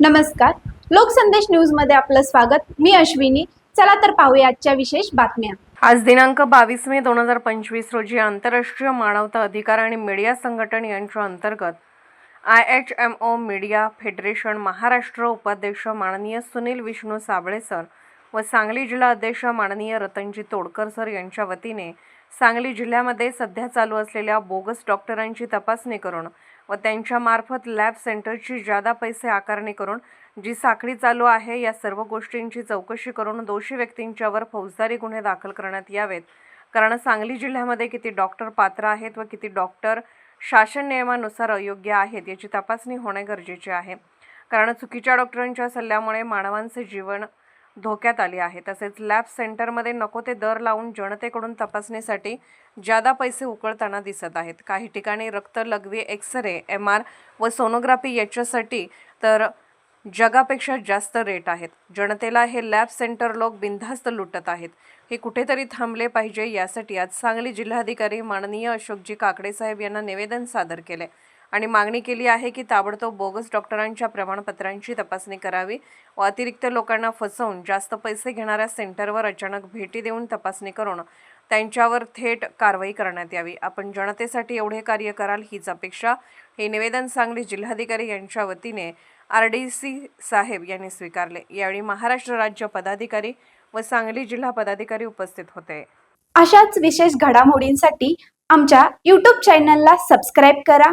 नमस्कार. लोकसंदेश न्यूजमध्ये आपलं स्वागत. मी अश्विनी. चला तर पाहूया आजच्या विशेष बातम्या. आज दिनांक बावीस मे दोन हजार पंचवीस रोजी आंतरराष्ट्रीय मानवता अधिकार आणि मीडिया संघटन यांच्या अंतर्गत I H M O media federation Maharashtra उपाध्यक्ष माननीय सुनील विष्णू साबळे सर व सांगली जिल्हा अध्यक्ष माननीय रतनजी तोडकर सर यांच्या वतीने सांगली जिल्ह्यामध्ये सध्या चालू असलेल्या बोगस डॉक्टरांची तपासणी करून व त्यांच्यामार्फत लॅब सेंटरची जादा पैसे आकारणी करून जी साखळी चालू आहे या सर्व गोष्टींची चौकशी करून दोषी व्यक्तींच्यावर फौजदारी गुन्हे दाखल करण्यात यावेत. कारण सांगली जिल्ह्यामध्ये किती डॉक्टर पात्र आहेत व किती डॉक्टर शासन नियमानुसार अयोग्य आहेत याची तपासणी होणे गरजेचे आहे. कारण चुकीच्या डॉक्टरांच्या सल्ल्यामुळे मानवांचे जीवन धोक्यात आली आहे. तसेच लॅब सेंटरमध्ये नको ते दर लावून जनतेकडून तपासणीसाठी जादा पैसे उकळताना दिसत आहेत. काही ठिकाणी रक्त लघवी एक्स रे एम आर व सोनोग्राफी याच्यासाठी तर जगापेक्षा जास्त रेट आहेत. जनतेला हे लॅब सेंटर लोक बिनधास्त लुटत आहेत. हे कुठेतरी थांबले पाहिजे यासाठी आज सांगली जिल्हाधिकारी माननीय अशोकजी काकडे साहेब यांना निवेदन सादर केले. आणि मागणी केली आहे की ताबडतोब बोगस डॉक्टरांच्या प्रमाणपत्रांची तपासणी करावी. व अतिरिक्त लोकांना फसवून जास्त पैसे घेणाऱ्या सेंटरवर अचानक भेटी देऊन तपासणी करून त्यांच्यावर थेट कारवाई करण्यात यावी. आपण जनतेसाठी एवढे कार्य कराल हीच अपेक्षा. हे निवेदन सांगली जिल्हाधिकारी यांच्या वतीने आर डी सी साहेब यांनी स्वीकारले. यावेळी महाराष्ट्र राज्य पदाधिकारी व सांगली जिल्हा पदाधिकारी उपस्थित होते. अशाच विशेष घडामोडींसाठी आमच्या यूट्यूब चॅनलला सबस्क्राईब करा.